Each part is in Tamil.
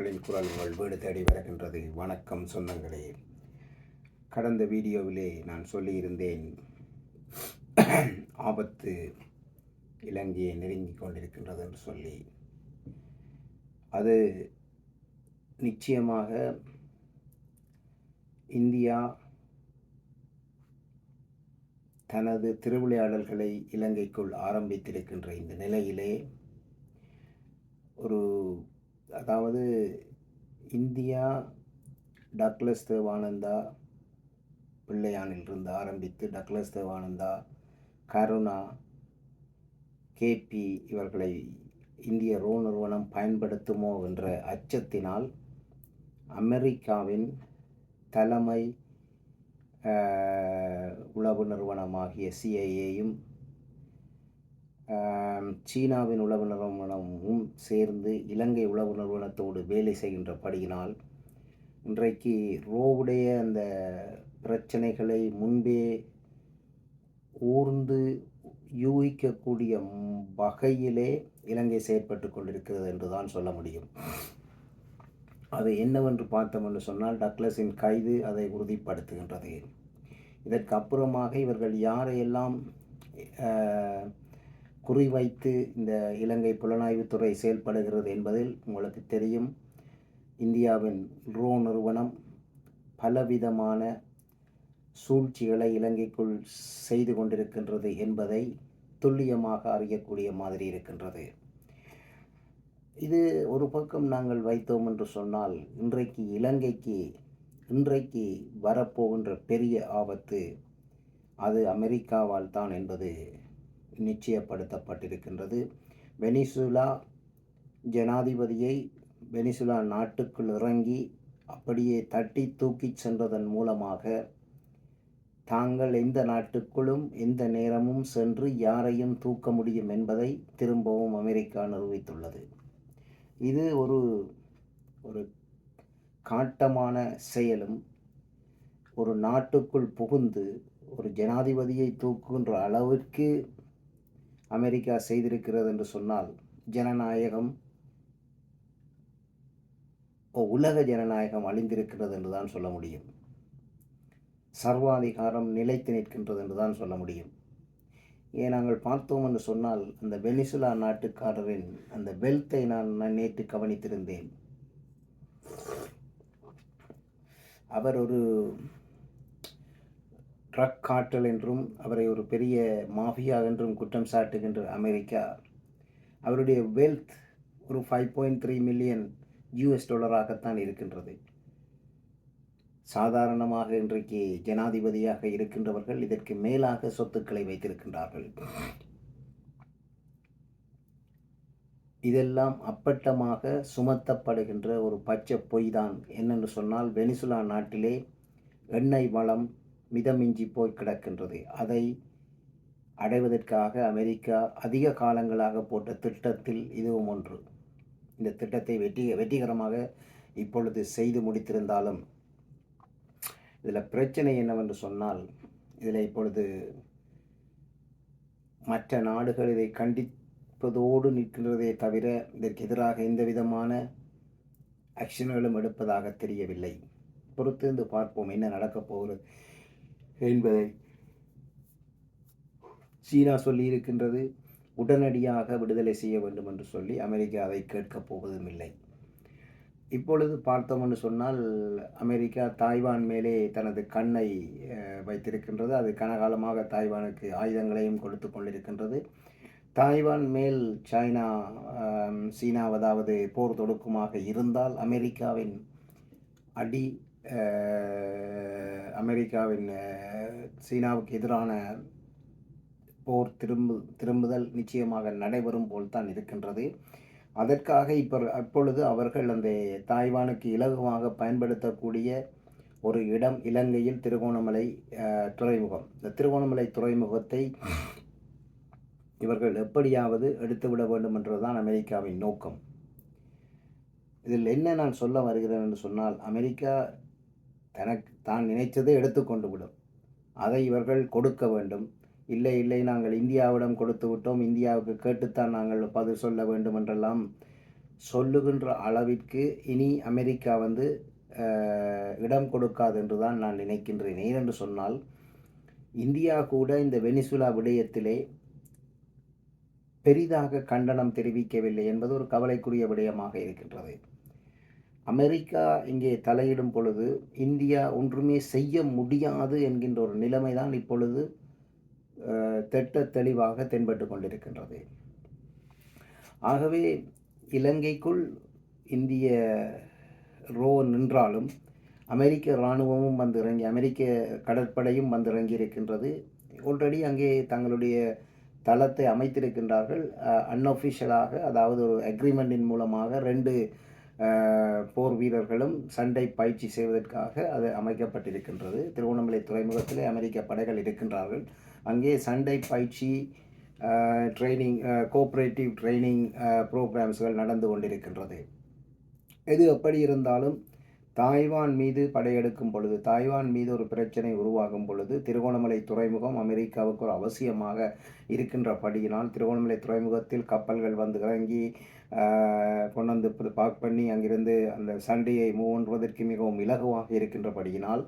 மக்களின் குரல் உங்கள் வீடு தேடி வருகின்றது. வணக்கம் சொந்தங்களே. கடந்த வீடியோவிலே நான் சொல்லியிருந்தேன் ஆபத்து இலங்கையை நெருங்கிக் கொண்டிருக்கின்றது என்று சொல்லி. அது நிச்சயமாக இந்தியா தனது திருவிளையாடல்களை இலங்கைக்குள் ஆரம்பித்திருக்கின்ற இந்த நிலையிலே ஒரு அதாவது இந்தியா டக்ளஸ் தேவானந்தா பிள்ளையானில் இருந்து ஆரம்பித்து டக்ளஸ் தேவானந்தா கருணா கேபி இவர்களை இந்திய ரோ நிறுவனம் பயன்படுத்துமோ என்ற அச்சத்தினால் அமெரிக்காவின் தலைமை உளவு நிறுவனமாகிய சிஐஏயும் சீனாவின் உளவு நிறுவனமும் சேர்ந்து இலங்கை உளவு நிறுவனத்தோடு வேலை செய்கின்றபடியினால் இன்றைக்கு ரோவுடைய அந்த பிரச்சனைகளை முன்பே ஊர்ந்து யூகிக்கக்கூடிய வகையிலே இலங்கை செயற்பட்டு கொண்டிருக்கிறது என்று தான் சொல்ல முடியும். அது என்னவென்று பார்த்தோம் என்று சொன்னால் டக்ளஸின் கைது அதை உறுதிப்படுத்துகின்றது. இதற்கு அப்புறமாக இவர்கள் யாரையெல்லாம் குறிவைத்து இந்த இலங்கை புலனாய்வுத்துறை செயல்படுகிறது என்பதில் உங்களுக்கு தெரியும். இந்தியாவின் ரோ நிறுவனம் பலவிதமான சூழ்ச்சிகளை இலங்கைக்குள் செய்து கொண்டிருக்கின்றது என்பதை துல்லியமாக அறியக்கூடிய மாதிரி இருக்கின்றது. இது ஒரு பக்கம் நாங்கள் வைத்தோம் என்று சொன்னால் இன்றைக்கு இலங்கைக்கு இன்றைக்கு வரப்போகின்ற பெரிய ஆபத்து அது அமெரிக்காவால் தான் என்பது நிச்சயப்படுத்தப்பட்டிருக்கின்றது. வெனிசுலா ஜனாதிபதியை வெனிசுலா நாட்டுக்குள் இறங்கி அப்படியே தட்டி தூக்கிச் சென்றதன் மூலமாக தாங்கள் எந்த நாட்டுக்குள்ளும் எந்த நேரமும் சென்று யாரையும் தூக்க முடியும் என்பதை திரும்பவும் அமெரிக்கா நிரூபித்துள்ளது. இது ஒரு ஒரு காட்டமான செயலும். ஒரு நாட்டுக்குள் புகுந்து ஒரு ஜனாதிபதியை தூக்குகின்ற அளவிற்கு அமெரிக்கா செய்திருக்கிறது என்று சொன்னால் ஜனநாயகம் ஓ, உலக ஜனநாயகம் அழிந்திருக்கிறது என்று தான் சொல்ல முடியும். சர்வாதிகாரம் நிலைத்து நிற்கின்றது என்று தான் சொல்ல முடியும். ஏன் நாங்கள் பார்த்தோம் என்று சொன்னால் அந்த வெனிசுலா நாட்டுக்காரரின் அந்த வெல்த்தை நான் நான் நேற்று கவனித்திருந்தேன். அவர் ஒரு ட்ரக் காட்டல் என்றும் அவரை ஒரு பெரிய மாஃபியா என்றும் குற்றம் சாட்டுகின்ற அமெரிக்கா. அவருடைய வெல்த் ஒரு five point three million US டாலராகத்தான் இருக்கின்றது. சாதாரணமாக இன்றைக்கு ஜனாதிபதியாக இருக்கின்றவர்கள் இதற்கு மேலாக சொத்துக்களை வைத்திருக்கின்றார்கள். இதெல்லாம் அப்பட்டமாக சுமத்தப்படுகின்ற ஒரு பச்சை பொய் தான் என்னென்று சொன்னால் வெனிசுலா நாட்டிலே எண்ணெய் வளம் மிதமிஞ்சி போய் கிடக்கின்றது. அதை அடைவதற்காக அமெரிக்கா அதிக காலங்களாக போட்ட திட்டத்தில் இதுவும் ஒன்று. இந்த திட்டத்தை வெற்றி வெற்றிகரமாக இப்பொழுது செய்து முடித்திருந்தாலும் இதில் பிரச்சனை என்னவென்று சொன்னால் இதில் இப்பொழுது மற்ற நாடுகள் இதை கண்டிப்பதோடு நிற்கின்றதே தவிர இதற்கு எதிராக எந்த விதமான ஆக்ஷன்களும் எடுப்பதாக தெரியவில்லை. பொறுத்திருந்து பார்ப்போம் என்ன நடக்கப் போகிறது. என்பதை சீனா சொல்லி இருக்கின்றது. உடனடியாக விடுதலை செய்ய வேண்டும் என்று சொல்லி அமெரிக்கா அதை கேட்கப் போவதும் இல்லை. இப்பொழுது பார்த்தோம் என்று சொன்னால் அமெரிக்கா தாய்வான் மேலே தனது கண்ணை வைத்திருக்கின்றது. அது கனகாலமாக தாய்வானுக்கு ஆயுதங்களையும் கொடுத்து கொண்டிருக்கின்றது. தாய்வான் மேல் சைனா சீனாவதாவது போர் தொடுக்குமாக இருந்தால் அமெரிக்காவின் அடி அமெரிக்காவின் சீனாவுக்கு எதிரான போர் திரும்பு திரும்புதல் நிச்சயமாக நடைபெறும் போல் தான் இருக்கின்றது. அதற்காக இப்போ அப்பொழுது அவர்கள் அந்த தாய்வானுக்கு இலகுவாக பயன்படுத்தக்கூடிய ஒரு இடம் இலங்கையில் திருகோணமலை துறைமுகம். இந்த திருகோணமலை துறைமுகத்தை இவர்கள் எப்படியாவது எடுத்துவிட வேண்டும் என்றுதான் அமெரிக்காவின் நோக்கம். இதில் என்ன நான் சொல்ல வருகிறேன் என்று சொன்னால் அமெரிக்கா தனக்கு தான் நினைத்ததை எடுத்துக்கொண்டு விடும். அதை இவர்கள் கொடுக்க வேண்டும். இல்லை இல்லை நாங்கள் இந்தியாவிடம் கொடுத்து விட்டோம். இந்தியாவுக்கு கேட்டுத்தான் நாங்கள் பதில் சொல்ல வேண்டும் என்றெல்லாம் சொல்லுகின்ற அளவிற்கு இனி அமெரிக்கா வந்து இடம் கொடுக்காது என்று தான் நான் நினைக்கின்றேன். ஏனென்று சொன்னால் இந்தியா கூட இந்த வெனிசுலா விடயத்திலே பெரிதாக கண்டனம் தெரிவிக்கவில்லை என்பது ஒரு கவலைக்குரிய விடயமாக இருக்கின்றது. அமெரிக்கா இங்கே தலையிடும் பொழுது இந்தியா ஒன்றுமே செய்ய முடியாது என்கின்ற ஒரு நிலைமை தான் இப்பொழுது அஹ், திட்ட தெளிவாக தென்பட்டு கொண்டிருக்கின்றது. ஆகவே இலங்கைக்குள் இந்திய ரோ நின்றாலும் அமெரிக்க இராணுவமும் வந்து இறங்கி அமெரிக்க கடற்படையும் வந்து இறங்கி இருக்கின்றது ஆல்ரெடி அங்கே தங்களுடைய தளத்தை அமைத்திருக்கின்றார்கள். அன்அஃபிஷியலாக அதாவது ஒரு அக்ரிமெண்டின் மூலமாக ரெண்டு போர் வீரர்களும் சண்டை பயிற்சி செய்வதற்காக அது அமைக்கப்பட்டிருக்கின்றது. திருவண்ணாமலை துறைமுகத்திலே அமெரிக்க படைகள் இருக்கின்றார்கள். அங்கே சண்டை பயிற்சி ட்ரைனிங் கோஆப்ரேட்டிவ் ட்ரைனிங் ப்ரோக்ராம்ஸ்கள் நடந்து கொண்டிருக்கின்றது. எது எப்படி இருந்தாலும் தாய்வான் மீது படையெடுக்கும் பொழுது தாய்வான் மீது ஒரு பிரச்சனை உருவாகும் பொழுது திருகோணமலை துறைமுகம் அமெரிக்காவுக்கு ஒரு அவசியமாக இருக்கின்றபடியினால் திருகோணமலை துறைமுகத்தில் கப்பல்கள் வந்து இறங்கி கொண்டு வந்து பார்க் பண்ணி அங்கிருந்து அந்த சண்டையை மூவ் பண்ணுவதற்கு மிகவும் இலகுவாக இருக்கின்றபடியினால்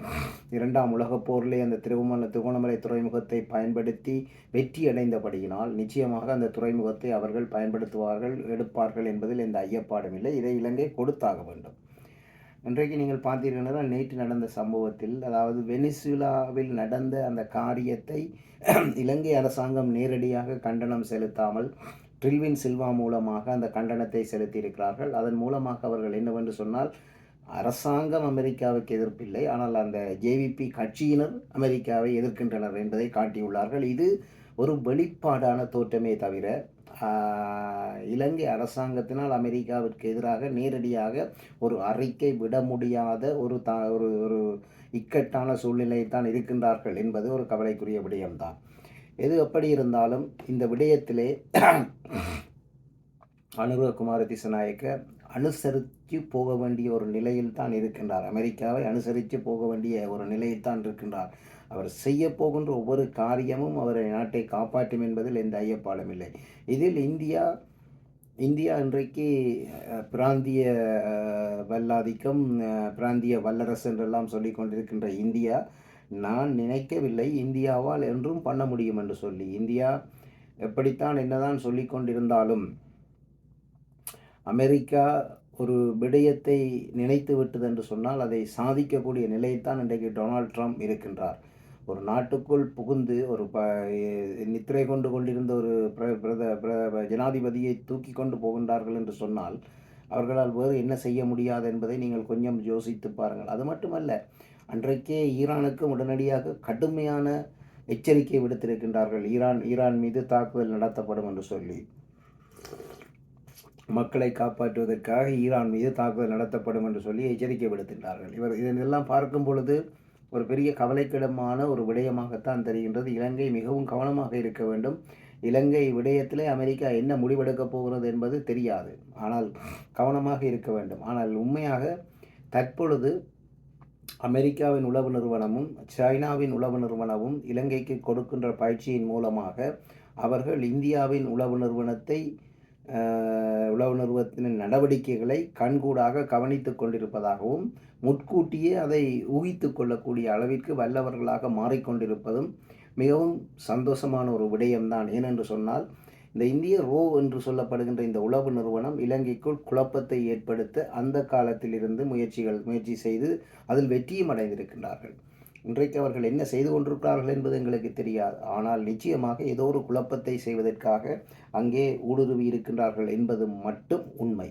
இரண்டாம் உலகப் போரிலே அந்த திருவண்ண திருகோணமலை துறைமுகத்தை பயன்படுத்தி வெற்றி அடைந்தபடியினால் நிச்சயமாக அந்த துறைமுகத்தை அவர்கள் பயன்படுத்துவார்கள் எடுப்பார்கள் என்பதில் எந்த ஐயப்பாடும் இல்லை. இதை இலங்கை கொடுத்தாக வேண்டும். இன்றைக்கு நீங்கள் பார்த்தீர்கள் நேற்று நடந்த சம்பவத்தில் அதாவது வெனிசுலாவில் நடந்த அந்த காரியத்தை இலங்கை அரசாங்கம் நேரடியாக கண்டனம் செலுத்தாமல் ட்ரில்வின் சில்வா மூலமாக அந்த கண்டனத்தை செலுத்தியிருக்கிறார்கள். அதன் மூலமாக அவர்கள் என்னவென்று சொன்னால் அரசாங்கம் அமெரிக்காவுக்கு எதிர்ப்பில்லை ஆனால் அந்த ஜேவிபி கட்சியினர் அமெரிக்காவை எதிர்க்கின்றனர் என்பதை காட்டியுள்ளார்கள். இது ஒரு வெளிப்பாடான தோற்றமே தவிர இலங்கை அரசாங்கத்தினால் அமெரிக்காவிற்கு எதிராக நேரடியாக ஒரு அறிக்கை விட முடியாத ஒரு த ஒரு ஒரு இக்கட்டான சூழ்நிலையில் தான் இருக்கின்றார்கள் என்பது ஒரு கவலைக்குரிய விடயம்தான். எது எப்படி இருந்தாலும் இந்த விடயத்திலே அனுரகுமார திசநாயக்க அனுசரித்து போக வேண்டிய ஒரு நிலையில் தான் இருக்கின்றார். அமெரிக்காவை அனுசரித்து போக வேண்டிய ஒரு நிலையில் தான் இருக்கின்றார். அவர் செய்ய போகின்ற ஒவ்வொரு காரியமும் அவரை நாட்டை காப்பாற்றும் என்பதில் எந்த ஐயப்பாடும் இல்லை. இதில் இந்தியா இந்தியா இன்றைக்கு பிராந்திய வல்லாதிக்கம் பிராந்திய வல்லரசு என்றெல்லாம் சொல்லி கொண்டிருக்கின்ற இந்தியா நான் நினைக்கவில்லை இந்தியாவால் என்றும் பண்ண முடியும் என்று சொல்லி. இந்தியா எப்படித்தான் என்னதான் சொல்லி கொண்டிருந்தாலும் அமெரிக்கா ஒரு விடயத்தை நினைத்து விட்டது என்று சொன்னால் அதை சாதிக்கக்கூடிய நிலையைத்தான் இன்றைக்கு டொனால்ட் ட்ரம்ப் இருக்கின்றார். ஒரு நாட்டுக்குள் புகுந்து ஒரு ப நித்திரை கொண்டு கொண்டிருந்த ஒரு பிர- பிரத ஜனாதிபதியை தூக்கி கொண்டு போகின்றார்கள் என்று சொன்னால் அவர்களால் வேறு என்ன செய்ய முடியாது என்பதை நீங்கள் கொஞ்சம் யோசித்து பாருங்கள். அது மட்டுமல்ல அன்றைக்கே ஈரானுக்கு உடனடியாக கடுமையான எச்சரிக்கை விடுத்திருக்கின்றார்கள். ஈரான் ஈரான் மீது தாக்குதல் நடத்தப்படும் என்று சொல்லி. மக்களை காப்பாற்றுவதற்காக ஈரான் மீது தாக்குதல் நடத்தப்படும் என்று சொல்லி எச்சரிக்கை விடுத்திருந்தார்கள். இவர் இதனெல்லாம் பார்க்கும் பொழுது ஒரு பெரிய கவலைக்கிடமான ஒரு விடயமாகத்தான் தெரிகின்றது. இலங்கை மிகவும் கவனமாக இருக்க வேண்டும். இலங்கை விடயத்திலே அமெரிக்கா என்ன முடிவெடுக்கப் போகிறது என்பது தெரியாது. ஆனால் கவனமாக இருக்க வேண்டும். ஆனால் உண்மையாக தற்பொழுது அமெரிக்காவின் உளவு நிறுவனமும் சைனாவின் உளவு நிறுவனமும் இலங்கைக்கு கொடுக்கின்ற பயிற்சியின் மூலமாக அவர்கள் இந்தியாவின் உளவு நிறுவனத்தை உளவு நிறுவனத்தின் நடவடிக்கைகளை கண்கூடாக கவனித்துக் கொண்டிருப்பதாகவும் முட்கூட்டியே அதை ஊகித்து கொள்ளக்கூடிய அளவிற்கு வல்லவர்களாக மாறிக்கொண்டிருப்பதும் மிகவும் சந்தோஷமான ஒரு விடயம்தான். ஏனென்று சொன்னால் இந்த இந்திய ரோ என்று சொல்லப்படுகின்ற இந்த உளவு நிறுவனம் இலங்கைக்குள் குழப்பத்தை ஏற்படுத்த அந்த காலத்திலிருந்து முயற்சிகள் முயற்சி செய்து அதில் வெற்றியும் அடைந்திருக்கின்றார்கள். இன்றைக்கு அவர்கள் என்ன செய்து கொண்டிருக்கிறார்கள் என்பது எங்களுக்கு தெரியாது. ஆனால் நிச்சயமாக ஏதோ ஒரு குழப்பத்தை செய்வதற்காக அங்கே ஊடுருவி இருக்கின்றார்கள் என்பது மட்டும் உண்மை.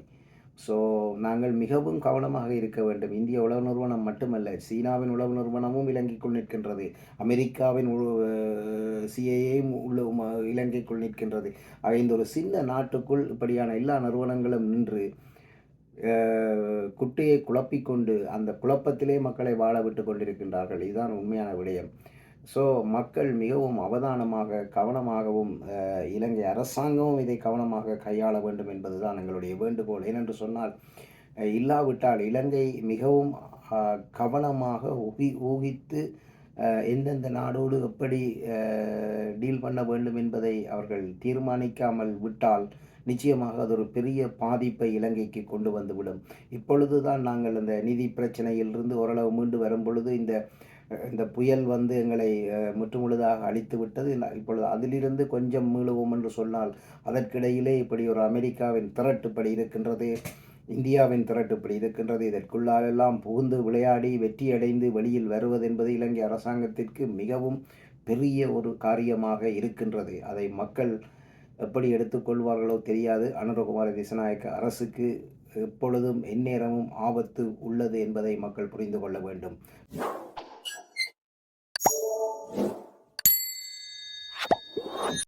ஸோ நாங்கள் மிகவும் கவனமாக இருக்க வேண்டும். இந்திய உளவு நிறுவனம் மட்டுமல்ல சீனாவின் உளவு நிறுவனமும் இலங்கைக்குள் நிற்கின்றது. அமெரிக்காவின் சிஏஏயும் உள்ள ம- இலங்கைக்குள் நிற்கின்றது. ஆக இந்த ஒரு சின்ன நாட்டுக்குள் இப்படியான எல்லா நிறுவனங்களும் நின்று குட்டையை குழப்பிக்கொண்டு அந்த குழப்பத்திலே மக்களை வாழ விட்டு கொண்டிருக்கின்றார்கள். இதுதான் உண்மையான விடயம். ஸோ மக்கள் மிகவும் அவதானமாக கவனமாகவும் இலங்கை அரசாங்கமும் இதை கவனமாக கையாள வேண்டும் என்பதுதான் எங்களுடைய வேண்டுகோள். ஏனென்று சொன்னால் இல்லாவிட்டால் இலங்கை மிகவும் கவனமாக ஊகி ஊகித்து எந்தெந்த நாடோடு எப்படி டீல் பண்ண வேண்டும் என்பதை அவர்கள் தீர்மானிக்காமல் விட்டால் நிச்சயமாக அது ஒரு பெரிய பாதிப்பை இலங்கைக்கு கொண்டு வந்துவிடும். இப்பொழுது தான் நாங்கள் அந்த நிதி பிரச்சனையிலிருந்து ஓரளவு மீண்டு வரும் பொழுது இந்த இந்த புயல் வந்து எங்களை முற்றுமுழுதாக அழித்து விட்டது. இப்பொழுது அதிலிருந்து கொஞ்சம் மீளுவோம் என்று சொன்னால் அதற்கிடையிலே இப்படி ஒரு அமெரிக்காவின் திரட்டுப்படி இருக்கின்றது இந்தியாவின் திரட்டுப்படி இருக்கின்றது. இதற்குள்ளாலெல்லாம் புகுந்து விளையாடி வெற்றியடைந்து வெளியில் வருவது என்பது இலங்கை அரசாங்கத்திற்கு மிகவும் பெரிய ஒரு காரியமாக இருக்கின்றது. அதை மக்கள் எப்படி எடுத்துக்கொள்வார்களோ தெரியாது. அனுரகுமார திசநாயக்க அரசுக்கு எப்பொழுதும் எந்நேரமும் ஆபத்து உள்ளது என்பதை மக்கள் புரிந்து கொள்ள வேண்டும்.